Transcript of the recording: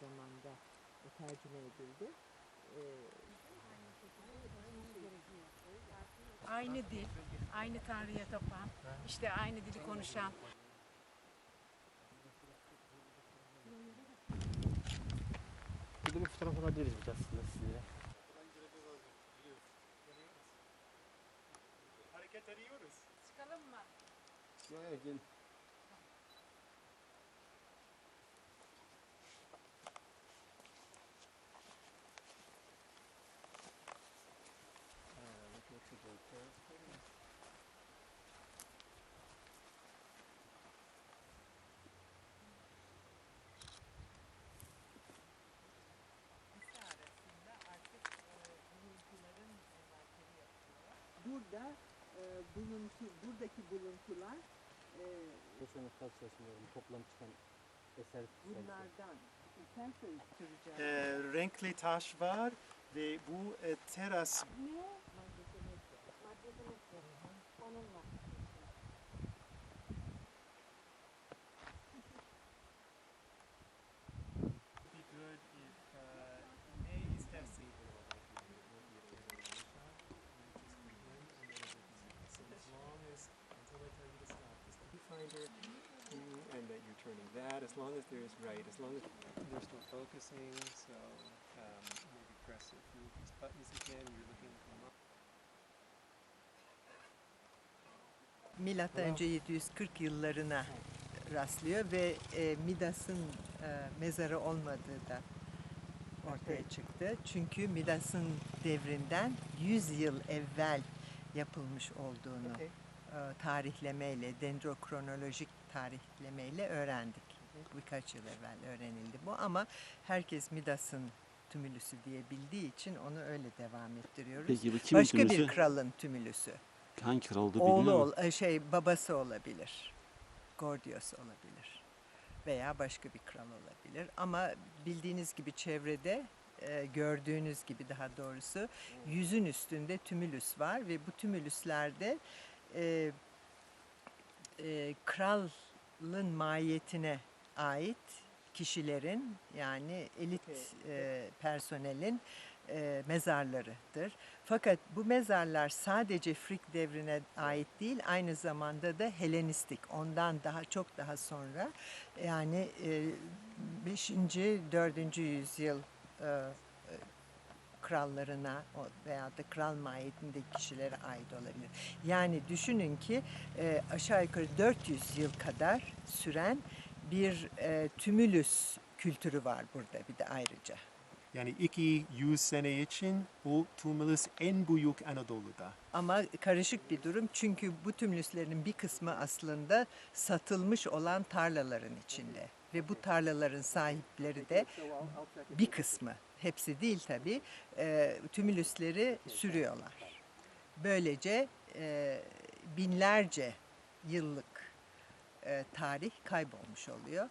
zamanda e, tercüme edildi. E, Aynı dil, aynı Tanrı'ya tapan, işte aynı dili konuşan. Burada bir fotoğraf alabiliriz biz aslında sizinle. Hareket ediyoruz. Çıkalım mı? Yok yok gelin. Burada e, buluntu, buradaki buluntular e, Sosyal kaz çalışmalarının toplam çıkan eser bunlardan. Sen söyle. Ee, renkli taş var ve bu e, teras be and that you're turning that as long as there's right, as long as they're still focusing. So um, maybe press a few of these buttons again. You're looking at them up. Milattan önce 740 yıllarına rastlıyor ve e, Midas'ın e, mezarı olmadığı da ortaya çıktı. Çünkü Midas'ın devrinden 100 yıl evvel yapılmış olduğunu tarihlemeyle, dendrokronolojik tarihlemeyle öğrendik. Birkaç yıl evvel öğrenildi bu ama herkes Midas'ın tümülüsü diye bildiği için onu öyle devam ettiriyoruz. Peki bu kimin Başka bir tümülüsü? kralın tümülüsü. Hangi kral olduğu Oğlu ol, e, şey babası olabilir. Gordios olabilir. Veya başka bir kral olabilir. Ama bildiğiniz gibi çevrede e, gördüğünüz gibi daha doğrusu yüzün üstünde tümülüs var ve bu tümülüslerde e, e, kralın mahiyetine ait kişilerin yani elit e, personelin e, mezarlarıdır. Fakat bu mezarlar sadece Frik devrine ait değil, aynı zamanda da Helenistik. Ondan daha çok daha sonra yani e, 5. 4. yüzyıl e, krallarına veya da kral mahiyetindeki kişilere ait olabilir. Yani düşünün ki e, aşağı yukarı 400 yıl kadar süren bir e, tümülüs kültürü var burada bir de ayrıca. Yani 200 sene için bu tumulus en büyük Anadolu'da. Ama karışık bir durum çünkü bu tümlüslerin bir kısmı aslında satılmış olan tarlaların içinde. Ve bu tarlaların sahipleri de bir kısmı, hepsi değil tabii, e, tümülüsleri sürüyorlar. Böylece e, binlerce yıllık e, tarih kaybolmuş oluyor.